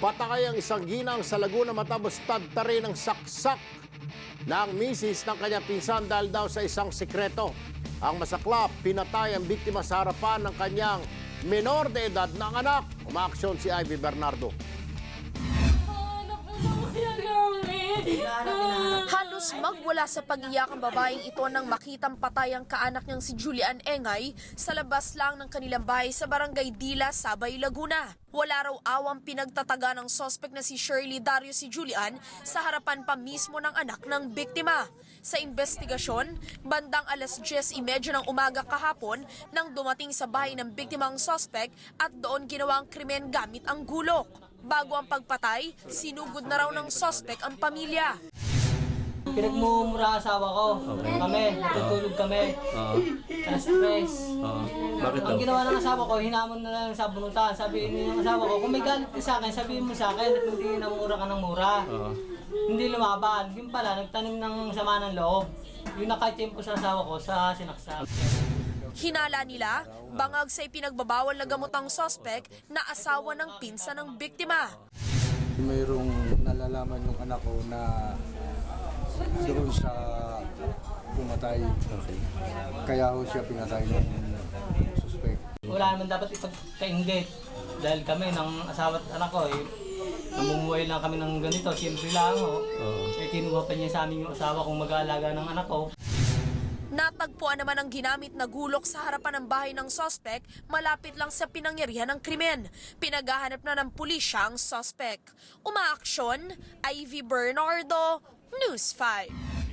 Patakay ang isang ginang sa Laguna matapos tadtari ng saksak ng misis ng kanyang pinsan dahil daw sa isang sekreto. Ang masaklap, pinatay ang biktima sa harapan ng kanyang menor de edad na anak. Umaaksyon si Ivy Bernardo. Halos magwala sa pag-iyak ang babaeng ito nang makitang patay ang kaanak niyang si Julian Engay sa labas lang ng kanilang bahay sa barangay Dila, Sabay, Laguna. Wala raw awang pinagtataga ng sospek na si Shirley Dario si Julian sa harapan pa mismo ng anak ng biktima. Sa investigasyon, bandang alas 10.30 ng umaga kahapon nang dumating sa bahay ng biktima ang sospek at doon ginawa ang krimen gamit ang gulok. Bago ang pagpatay, sinugod na raw ng sospek ang pamilya. Pinagmumura asawa ko. Kami, natutulog kami. Oo. Alas stress. Oo. Bakit daw? Ang ginawa ng asawa ko, hinamon na lang sa bunutan. Sabi ng asawa ko, kung may galit ka sa akin, sabihin mo sa akin at hindi namura ka ng mura. Oo. Hindi lumaban. Yung pala, nagtanim ng sama ng loob. Yung nakachempo sa asawa ko sa sinaksak. Hinala nila, bangag sa ipinagbabawal na gamotang sospek na asawa ng pinsa ng biktima. Mayroong nalalaman yung anak ko na sa pumatay. Okay. Kaya ho siya pinatay ng suspect. Wala naman dapat ipagkainggit. Dahil kami ng asawa at anak ko, eh, namumuhay lang kami ng ganito. Siyempre lang, oh. Oo. Eh, kinuha pa niya sa amin yung asawa kong mag-aalaga ng anak ko. Natagpuan naman ang ginamit na gulok sa harapan ng bahay ng sospek malapit lang sa pinangyarihan ng krimen. Pinaghahanap na ng pulisya ang sospek. Umaaksyon, Ivy Bernardo, News 5.